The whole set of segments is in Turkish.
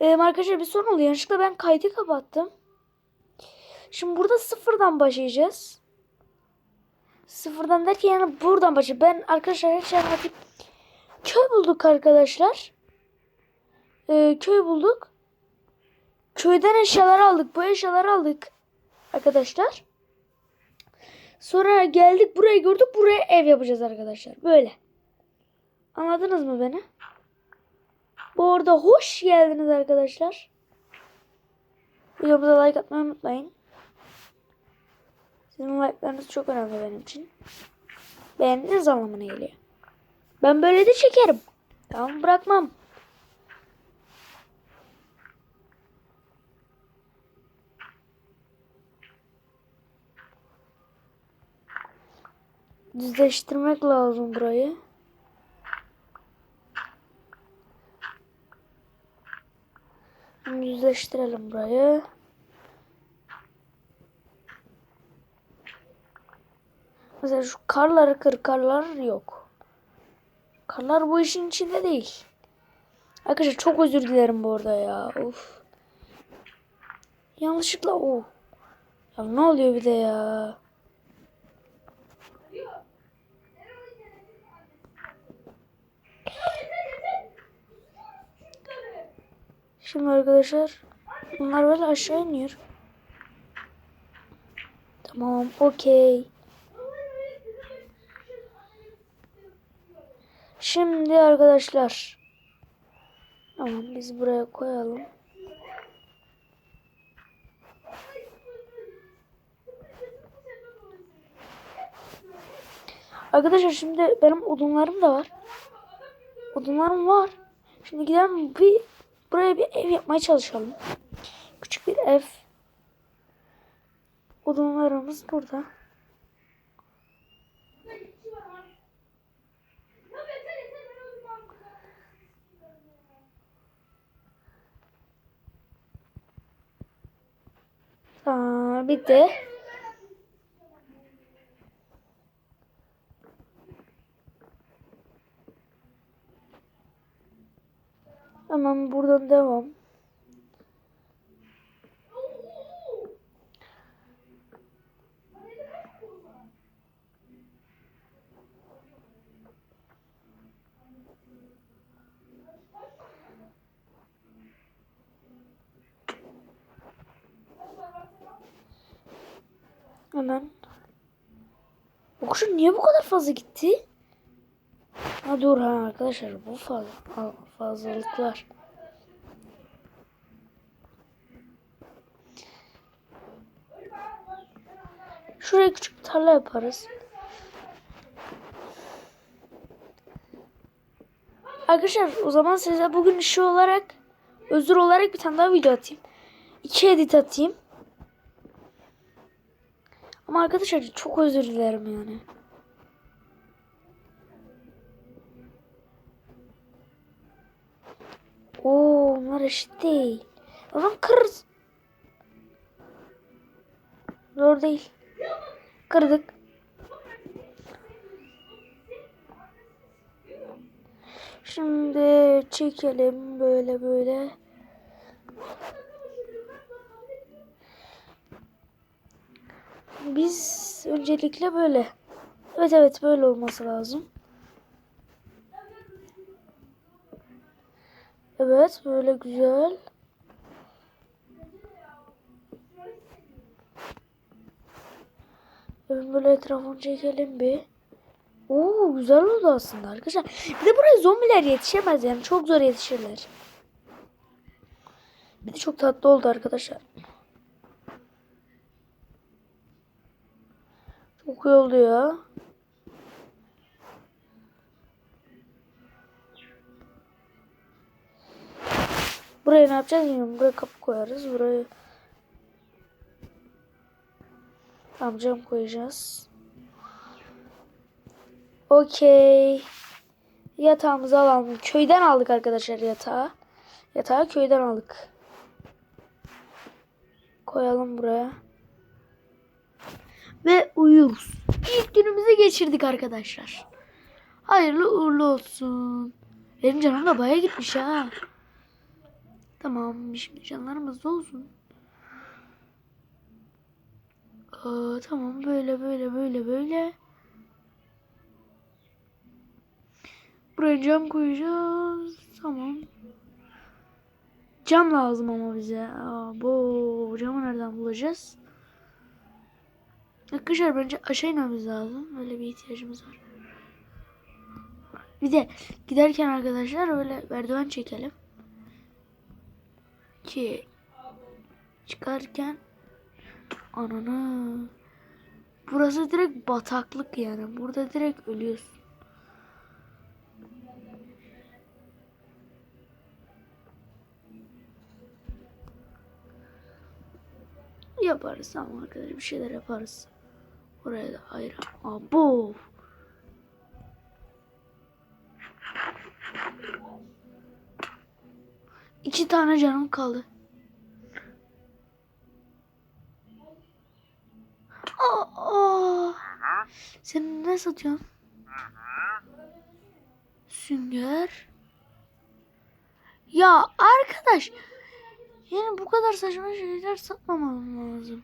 Ee, arkadaşlar bir sorun oldu. Yanlışlıkla ben kaydı kapattım. Şimdi burada sıfırdan başlayacağız. Sıfırdan derken yani buradan başlayacağız. Ben arkadaşlar her şey anlatayım. Köy bulduk arkadaşlar. Ee, köy bulduk. Köyden eşyalar aldık. Bu eşyaları aldık. Arkadaşlar. Sonra geldik buraya gördük. Buraya ev yapacağız arkadaşlar. Böyle. Anladınız mı beni? Bu arada hoş geldiniz arkadaşlar. Videomuza like atmayı unutmayın. Sizin like'larınız çok önemli benim için. Beğendiğiniz anlamına geliyor. Ben böyle de çekerim. Tamam bırakmam. Düzleştirmek lazım burayı. Şimdi Düzleştirelim burayı. Mesela şu karları kır, yok. Karlar bu işin içinde değil. Arkadaşlar çok özür dilerim bu arada ya. Of. Yanlışlıkla o. Ya ne oluyor bir de ya? Şimdi arkadaşlar bunlar böyle aşağı iniyor. Tamam okey. Şimdi arkadaşlar. Tamam biz buraya koyalım. Arkadaşlar şimdi benim odunlarım da var. Odunlarım var. Şimdi gidelim bir buraya bir ev yapmaya çalışalım. Küçük bir ev. Odunlarımız burada. Aa, bitti. Hemen buradan devam. Hemen. Bu kuşun niye bu kadar fazla gitti? Ha dur ha arkadaşlar bu fazla ha, fazlalıklar. Şuraya küçük bir tarla yaparız. Arkadaşlar o zaman size bugün işi olarak özür olarak bir tane daha video atayım. İki edit atayım. Ama arkadaşlar çok özür dilerim yani. Oo, onlar eşit değil. Zaman kırırız. Zor değil. Kırdık. Şimdi çekelim böyle böyle. Biz öncelikle böyle. Evet evet böyle olması lazım. Evet böyle güzel. Evet, böyle etrafını çekelim bir. Oo güzel oldu aslında arkadaşlar. Bir de buraya zombiler yetişemez yani çok zor yetişirler. Bir de çok tatlı oldu arkadaşlar. Çok iyi oldu ya. Buraya ne yapacağız bilmiyorum. Buraya kapı koyarız. Buraya Tamam cam koyacağız. Okey. Yatağımızı alalım. Köyden aldık arkadaşlar yatağı. Yatağı köyden aldık. Koyalım buraya. Ve uyuruz. İlk günümüzü geçirdik arkadaşlar. Hayırlı uğurlu olsun. Benim canım da baya gitmiş ha. Tamam şimdi canlarımız olsun. Aa, tamam böyle böyle böyle böyle. Buraya cam koyacağız. Tamam. Cam lazım ama bize. Aa, bu camı nereden bulacağız? Arkadaşlar bence aşağı inmemiz lazım. Öyle bir ihtiyacımız var. Bir de giderken arkadaşlar öyle merdiven çekelim. Ki çıkarken ananı burası direkt bataklık yani. Burada direkt ölüyorsun. Yaparız ama arkadaşlar bir şeyler yaparız. Oraya da ayrı. Abo. İki tane canım kaldı. Aa, sen ne satıyorsun? Sünger. Ya arkadaş. Yani bu kadar saçma şeyler satmamam lazım.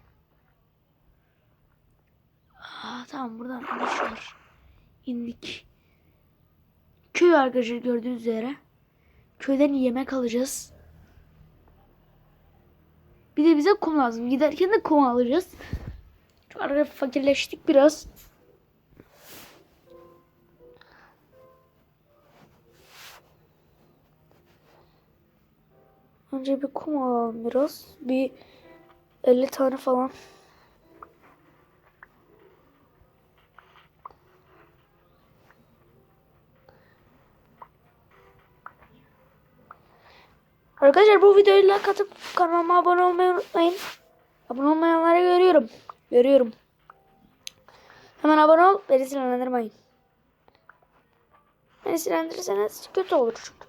Aa, tamam buradan var. İndik. Köy arkadaşlar gördüğünüz üzere. Köyden yemek alacağız. Bir de bize kum lazım. Giderken de kum alacağız. Şu arada fakirleştik biraz. Önce bir kum alalım biraz. Bir 50 tane falan. Arkadaşlar bu videoyu like atıp kanalıma abone olmayı unutmayın. Abone olmayanları görüyorum. Görüyorum. Hemen abone ol. Beni sinirlendirmeyin. Beni sinirlendirirseniz kötü olur çünkü.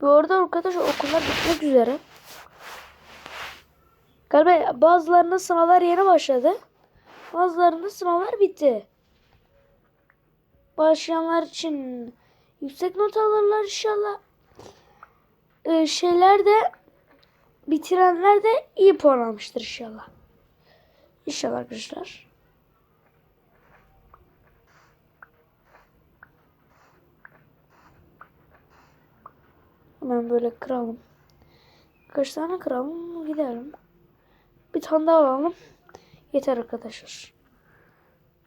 Bu arada arkadaşlar okullar bitmek üzere. Galiba bazılarının sınavlar yeni başladı. Bazılarının sınavlar bitti. Başlayanlar için yüksek not alırlar inşallah. Ee, şeyler de bitirenler de iyi puan almıştır inşallah. İnşallah arkadaşlar. Hemen böyle kıralım. Kaç tane kıralım gidelim. Bir tane daha alalım. Yeter arkadaşlar.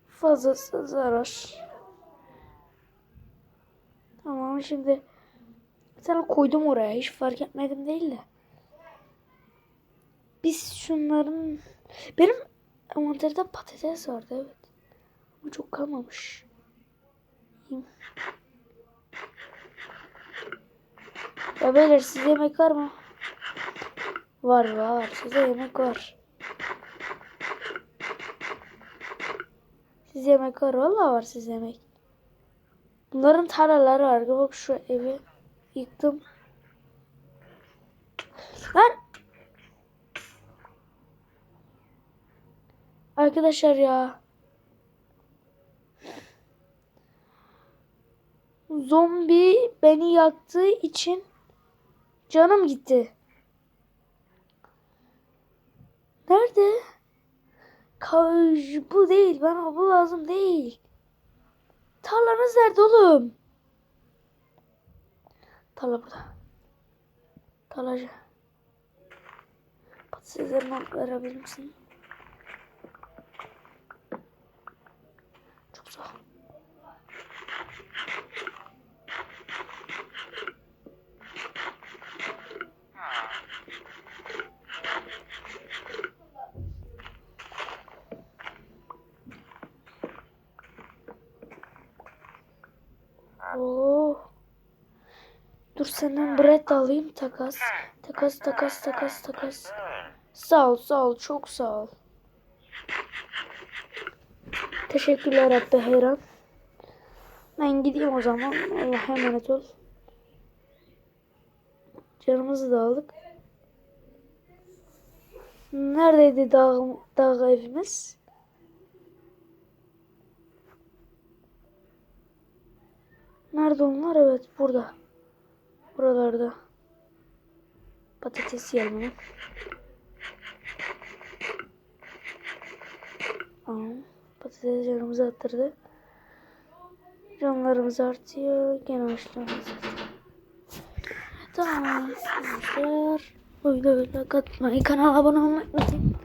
Fazlası zarar. Tamam şimdi tane koydum oraya. Hiç fark etmedim değil de. Biz şunların benim envanterde patates vardı evet. Bu çok kalmamış. Ya beyler size yemek var mı? Var var. Size yemek var. Size yemek var. Vallahi var size yemek. Bunların tarlaları var. Bak şu evi yıktım. Lan! Arkadaşlar ya. Zombi beni yaktığı için canım gitti. Nerede? Ka- bu değil. Bana bu lazım değil. Tarlanız nerede oğlum? Tarla burada. Tarlacı. Patateslerini verebilir misin? Çok sağ ol. Oo. Dur senden bread alayım takas. Takas takas takas takas. Sağ ol sağ ol çok sağ ol. Teşekkürler Rabbi hayran. Ben gideyim o zaman. Allah'a emanet ol. Canımızı da aldık. Neredeydi dağ, dağ evimiz? Nerede onlar? Evet burada. Buralarda. Patates yiyelim hemen. Tamam. Patates canımızı attırdı. Canlarımız artıyor. Gene açlarımız artıyor. Tamam. Arkadaşlar. Öyle öyle katmayı kanala abone olmayı unutmayın.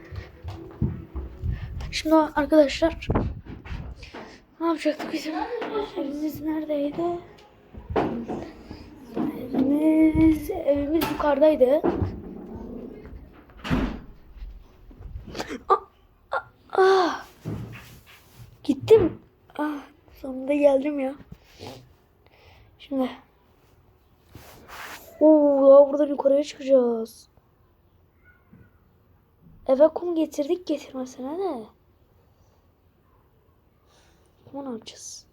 Şimdi arkadaşlar ne yapacaktık bizim? Evimiz neredeydi? Evimiz, evimiz yukarıdaydı. Ah, ah, ah. Gittim. Ah, sonunda geldim ya. Şimdi. Oo, buradan yukarıya çıkacağız. Eve kum getirdik getirmesine de. Kumu ne yapacağız?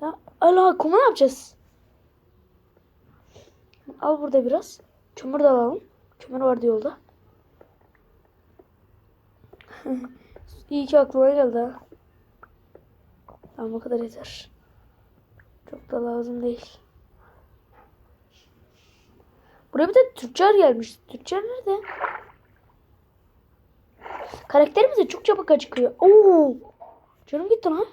Tamam. Ala kumu ne yapacağız? Al burada biraz. Kömür de alalım. Kömür vardı yolda. İyi ki aklıma geldi ha. Tamam o kadar yeter. Çok da lazım değil. Buraya bir de tüccar gelmiş. Tüccar nerede? Karakterimiz de çok çabuk acıkıyor. Oo! Canım gitti lan.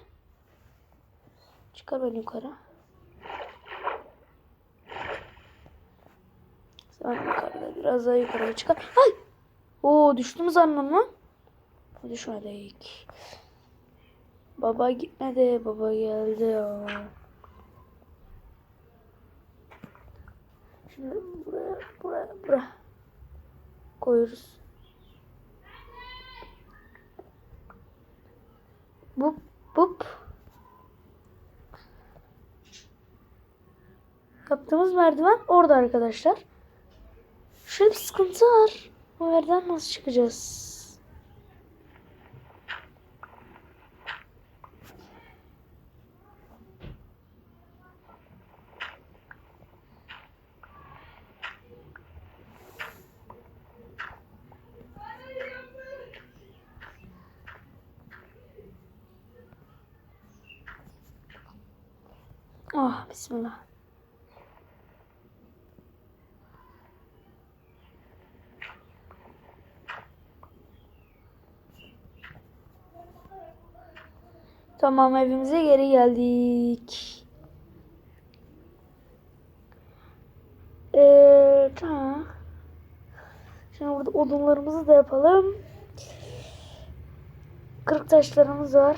Çıkar beni yukarı. Sen yukarıda biraz daha yukarıya çıkar. Ay! Oo düştüm zannım lan. Düşmedik. Baba gitmedi. Baba geldi ya. Şimdi buraya, buraya, buraya koyuyoruz. Bup, bup. Yaptığımız merdiven orada arkadaşlar. Şöyle bir sıkıntı var. Bu merdiven nasıl çıkacağız? Ah bismillah. Tamam evimize geri geldik. Ee, tamam. Şimdi burada odunlarımızı da yapalım. Kırık taşlarımız var.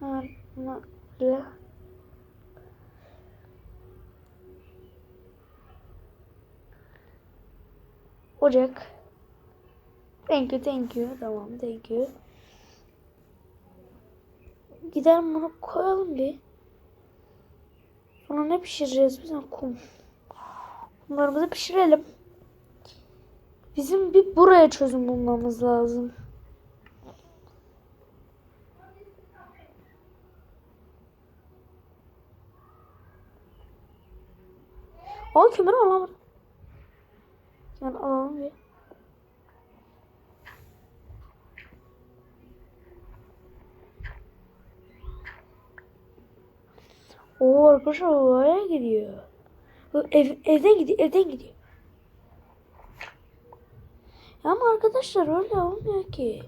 Böyle. Ocak. Thank you, thank you. Tamam, thank you. Gidelim bunu koyalım bir. Sonra ne pişireceğiz biz? Kum. Kumlarımızı pişirelim. Bizim bir buraya çözüm bulmamız lazım. Aa kömür alamadım. Kömür alalım bir. Oo arkadaşlar oraya gidiyor. Ev, evden gidiyor, evden gidiyor. Ama arkadaşlar öyle olmuyor ki.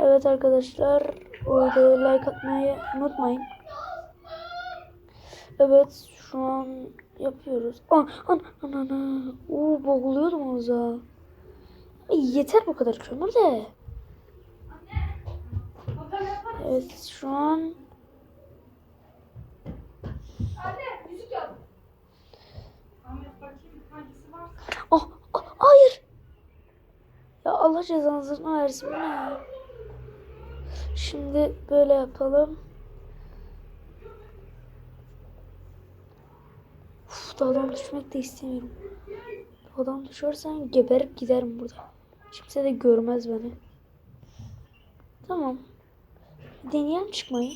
Evet arkadaşlar, o videoya like atmayı unutmayın. Evet, şu an yapıyoruz. An, an, an, an, an. Oo, boğuluyordum. Ay, Yeter bu kadar kömür de. Evet, şu an bakayım hangisi var? Oh, oh, hayır. Ya Allah cezanızı versin ne? Şimdi böyle yapalım. Uf, dağdan düşmek de istemiyorum. Dağdan düşersem geberip giderim burada. Kimse de görmez beni. Tamam. Deneyelim çıkmayı.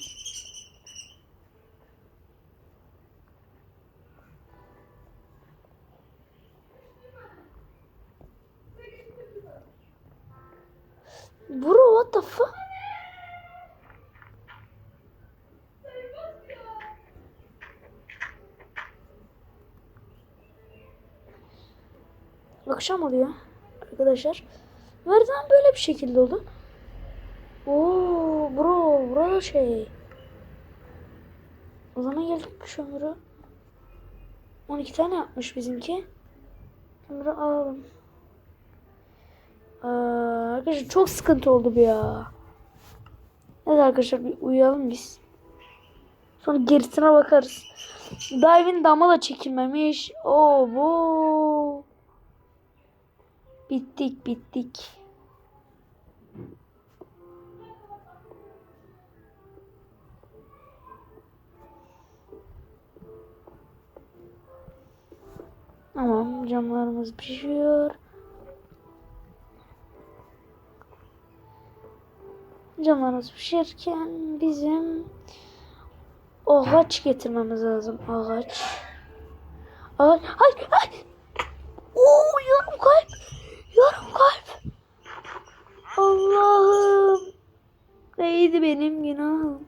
Akşam oluyor arkadaşlar. Merdiven böyle bir şekilde oldu. Oo bro burada şey. O zaman geldik kömürü. 12 tane yapmış bizimki. Kömürü alalım. Aa, arkadaşlar çok sıkıntı oldu bu ya. Evet arkadaşlar bir uyuyalım biz. Sonra gerisine bakarız. Daha evin damı da çekilmemiş. Oo bu. Bittik bittik. Tamam camlarımız pişiyor. Camlarımız pişerken bizim ağaç getirmemiz lazım. Ağaç. Ağaç. Hayır, hayır. Oo, yarım kalp. Yarım kalp. Allah'ım. Neydi benim günahım?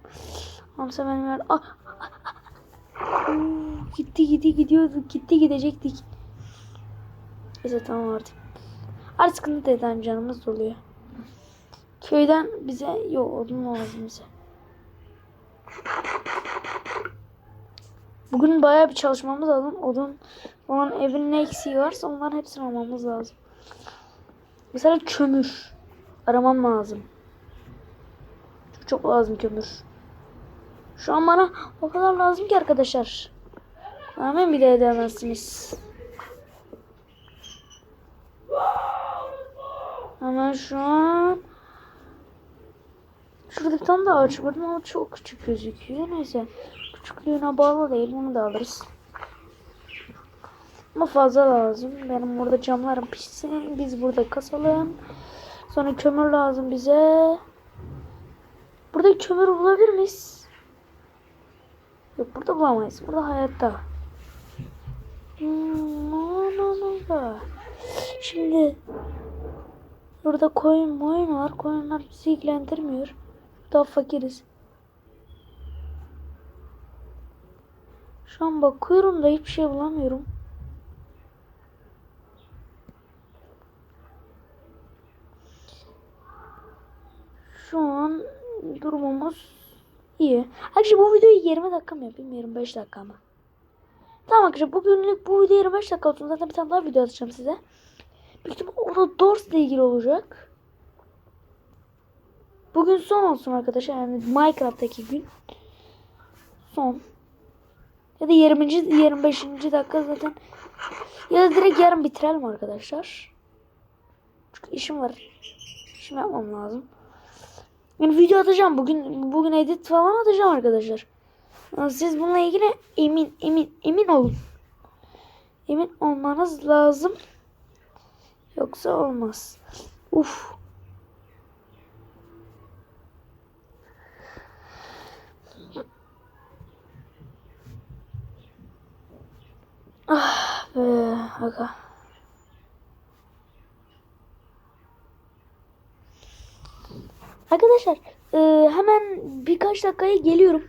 Hamsa benim yer. Ah, ah, ah. Gitti gitti gidiyorduk. Gitti gidecektik. Neyse tamam artık. Artık tamam, canımız doluyor. Köyden bize yok odun lazım bize. Bugün bayağı bir çalışmamız lazım. Odun falan evin ne eksiği varsa onların hepsini almamız lazım. Mesela kömür. Aramam lazım. Çok, çok lazım kömür. Şu an bana o kadar lazım ki arkadaşlar. Hemen bile edemezsiniz. Hemen şu an Şurada bir tane daha ağaç ama çok küçük gözüküyor. Neyse. Küçüklüğüne bağlı değil. Bunu da alırız. Ama fazla lazım. Benim burada camlarım pişsin. Biz burada kasalım. Sonra kömür lazım bize. Burada kömür bulabilir miyiz? Yok burada bulamayız. Burada hayatta. Hmm, no, no. Şimdi burada koyun moyun var. Koyunlar bizi ilgilendirmiyor. Daha fakiriz. Şu an bakıyorum da hiçbir şey bulamıyorum. Şu an durumumuz iyi. Arkadaşlar bu videoyu 20 dakika mı yapayım? 25 dakika mı? Tamam arkadaşlar bugünlük bu video 25 dakika olsun. Zaten bir tane daha video atacağım size. Büyük ihtimal orada Doors ile ilgili olacak. Bugün son olsun arkadaşlar. Yani Minecraft'taki gün. Son. Ya da 20. 25. dakika zaten. Ya da direkt yarın bitirelim arkadaşlar. Çünkü işim var. İşim yapmam lazım. Yani video atacağım. Bugün bugün edit falan atacağım arkadaşlar. Siz bununla ilgili emin emin emin olun. Emin olmanız lazım. Yoksa olmaz. Uf. Ah be aga. Arkadaşlar e, hemen birkaç dakikaya geliyorum.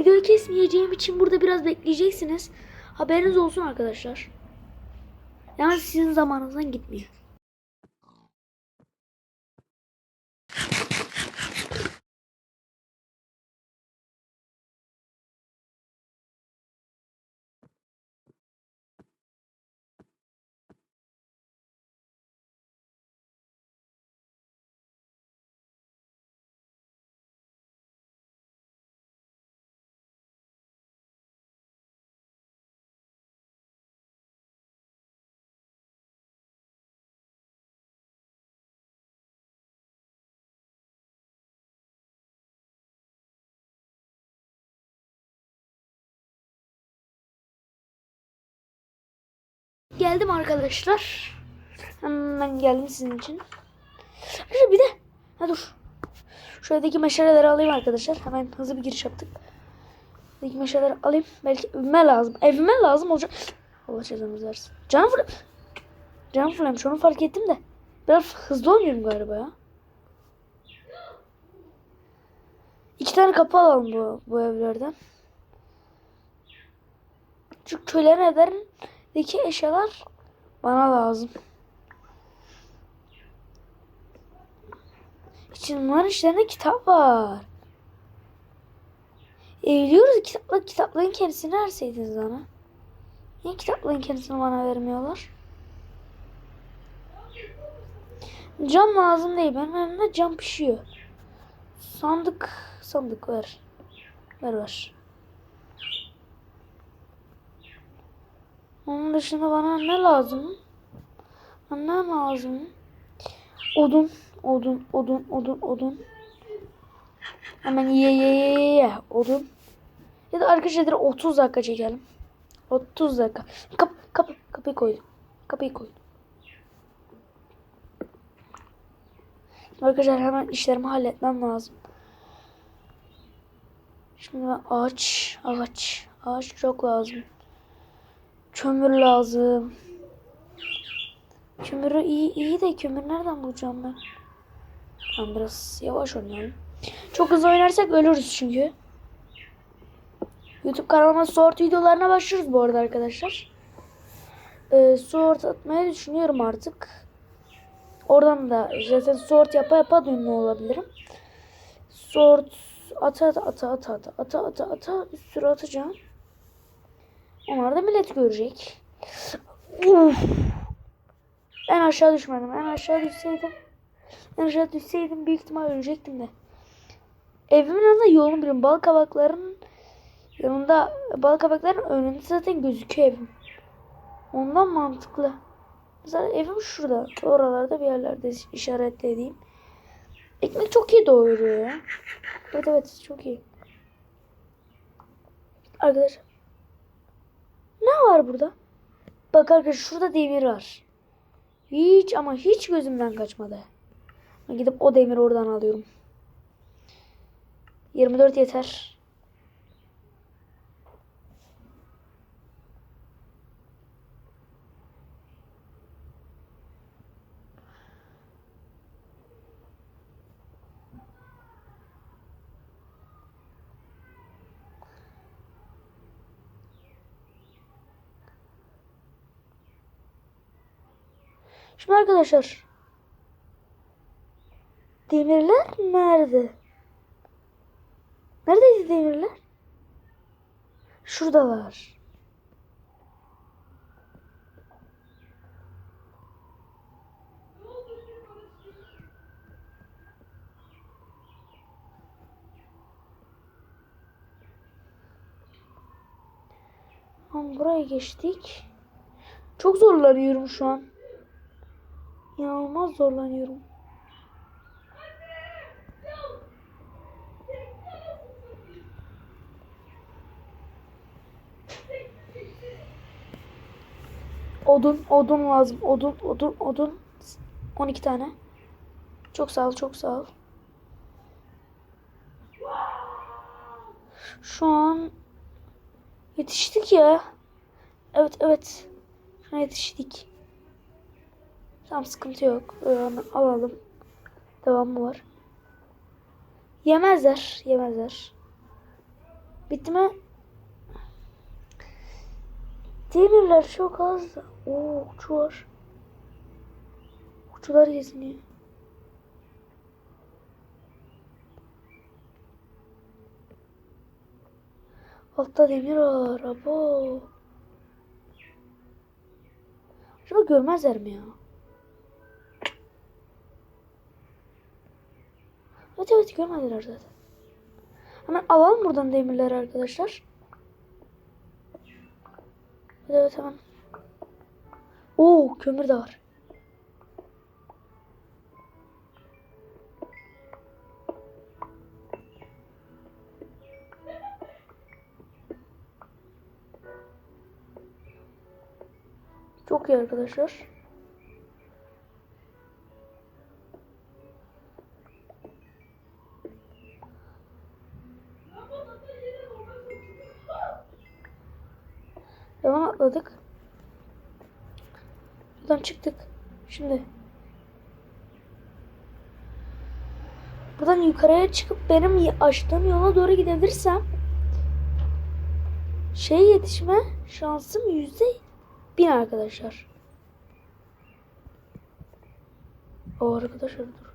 Videoyu kesmeyeceğim için burada biraz bekleyeceksiniz. Haberiniz olsun arkadaşlar. Yani sizin zamanınızdan gitmiyor. Geldim arkadaşlar. Hemen geldim sizin için. Arkadaşlar bir de. Ha dur. Şuradaki meşaleleri alayım arkadaşlar. Hemen hızlı bir giriş yaptık. Şuradaki meşaleleri alayım. Belki evime lazım. Evime lazım olacak. Allah cezanızı versin. Canım fırlam. Canım fırlam. Şunu fark ettim de. Biraz hızlı oynuyorum galiba ya. İki tane kapı alalım bu, bu evlerden. Çünkü köylerin evlerindeki eşyalar bana lazım. İçin bunların içlerinde kitap var. E, biliyoruz kitapla, kitapların kendisini verseydiniz bana. Niye kitapların kendisini bana vermiyorlar? Cam lazım değil. Benim elimde cam pişiyor. Sandık. Sandık ver. Ver ver. Onun dışında bana ne lazım? Ne lazım? Odun. Odun. Odun. Odun. Odun. Hemen ye ye ye ye ye. Odun. Ya da arkadaşlar 30 dakika çekelim. 30 dakika. Kap, kapı, kapıyı koydum. Kapıyı koydum. Arkadaşlar hemen işlerimi halletmem lazım. Şimdi ben ağaç, ağaç, ağaç çok lazım. Kömür lazım. Kömürü iyi, iyi de kömür nereden bulacağım ben? Tamam biraz yavaş oynayalım. Çok hızlı oynarsak ölürüz çünkü. YouTube kanalıma Sword videolarına başlıyoruz bu arada arkadaşlar. Ee, Sword atmayı düşünüyorum artık. Oradan da zaten Sword yapa yapa dönme olabilirim. Sword ata ata ata ata ata ata ata bir sürü atacağım. Onlar da millet görecek. Uf. En aşağı düşmedim. En aşağı düşseydim. En aşağı düşseydim büyük ihtimal ölecektim de. Evimin yanında yolunu biliyorum. Bal kabakların yanında bal kabakların önünde zaten gözüküyor evim. Ondan mantıklı. Mesela evim şurada. Oralarda bir yerlerde işaretlediğim. Ekmek çok iyi doyuruyor ya. Evet evet çok iyi. Arkadaşlar. Ne var burada? Bak arkadaşlar şurada demir var. Hiç ama hiç gözümden kaçmadı. Gidip o demiri oradan alıyorum. 24 yeter. Şimdi arkadaşlar. Demirler nerede? Neredeydi demirler? Şuradalar. Tamam buraya geçtik. Çok zorlanıyorum şu an. İnanılmaz zorlanıyorum. Odun, odun lazım. Odun, odun, odun. 12 tane. Çok sağ ol, çok sağ ol. Şu an yetiştik ya. Evet, evet. Şu an yetiştik. Tamam sıkıntı yok. Hemen alalım. Devamı var. Yemezler. Yemezler. Bitti mi? Demirler çok az. da. Oo okçu var. Okçular geziniyor. Altta demir var. Abo. Acaba görmezler mi ya? Evet evet görmediler zaten. Hemen alalım buradan demirleri arkadaşlar. Evet evet hemen. Oo kömür de var. Çok iyi arkadaşlar. Atladık. Buradan çıktık. Şimdi. Buradan yukarıya çıkıp benim açtığım yola doğru gidebilirsem şey yetişme şansım yüzde bin arkadaşlar. O arkadaşlar dur.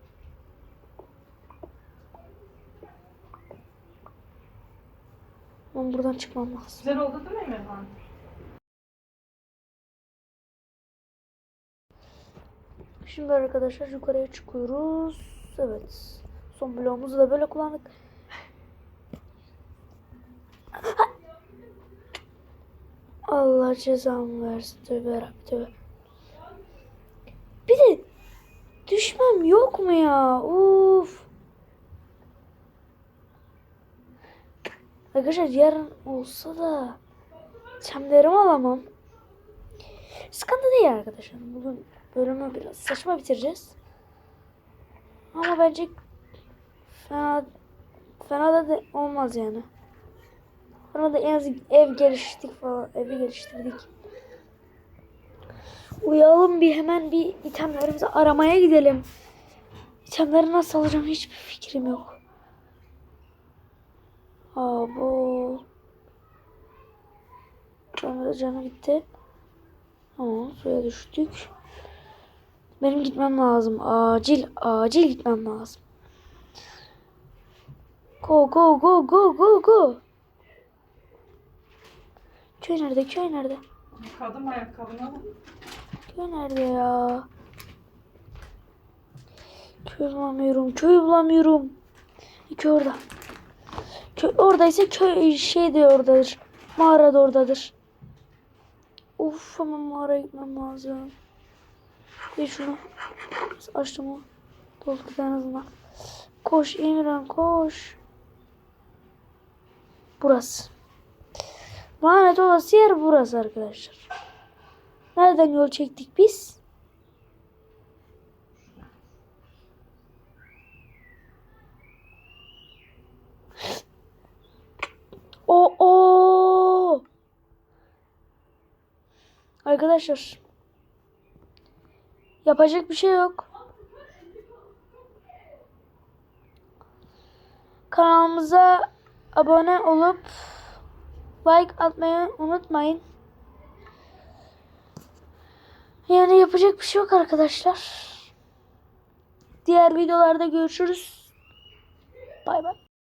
Ben buradan çıkmam lazım. Güzel oldu değil mi Emirhan? Şimdi arkadaşlar yukarıya çıkıyoruz. Evet. Son bloğumuzu da böyle kullandık. Allah cezamı versin. Tövbe tövbe. Bir de düşmem yok mu ya? Uf. Arkadaşlar yarın olsa da çemlerimi alamam. Sıkıntı değil arkadaşlar. Bugün bölümü biraz saçma bitireceğiz. Ama bence fena fena da de olmaz yani. Fena da en az ev geliştirdik falan. Evi geliştirdik. Uyalım bir hemen bir itemlerimizi aramaya gidelim. İtemleri nasıl alacağım hiçbir fikrim yok. Aa bu. Canı canı gitti. Tamam suya düştük. Benim gitmem lazım. Acil, acil gitmem lazım. Go go go go go go. Köy nerede? Köy nerede? Yıkadım ayakkabını ama. Köy nerede ya? Köy bulamıyorum. Köy bulamıyorum. Köy orada. Köy oradaysa köy şey de oradadır. Mağara da oradadır. Of hemen mağaraya gitmem lazım. Bir şunu. Açtım o. Dolduk en azından. Koş Emirhan koş. Burası. Lanet olası yer burası arkadaşlar. Nereden yol çektik biz? O o. Arkadaşlar. Yapacak bir şey yok. Kanalımıza abone olup like atmayı unutmayın. Yani yapacak bir şey yok arkadaşlar. Diğer videolarda görüşürüz. Bay bay.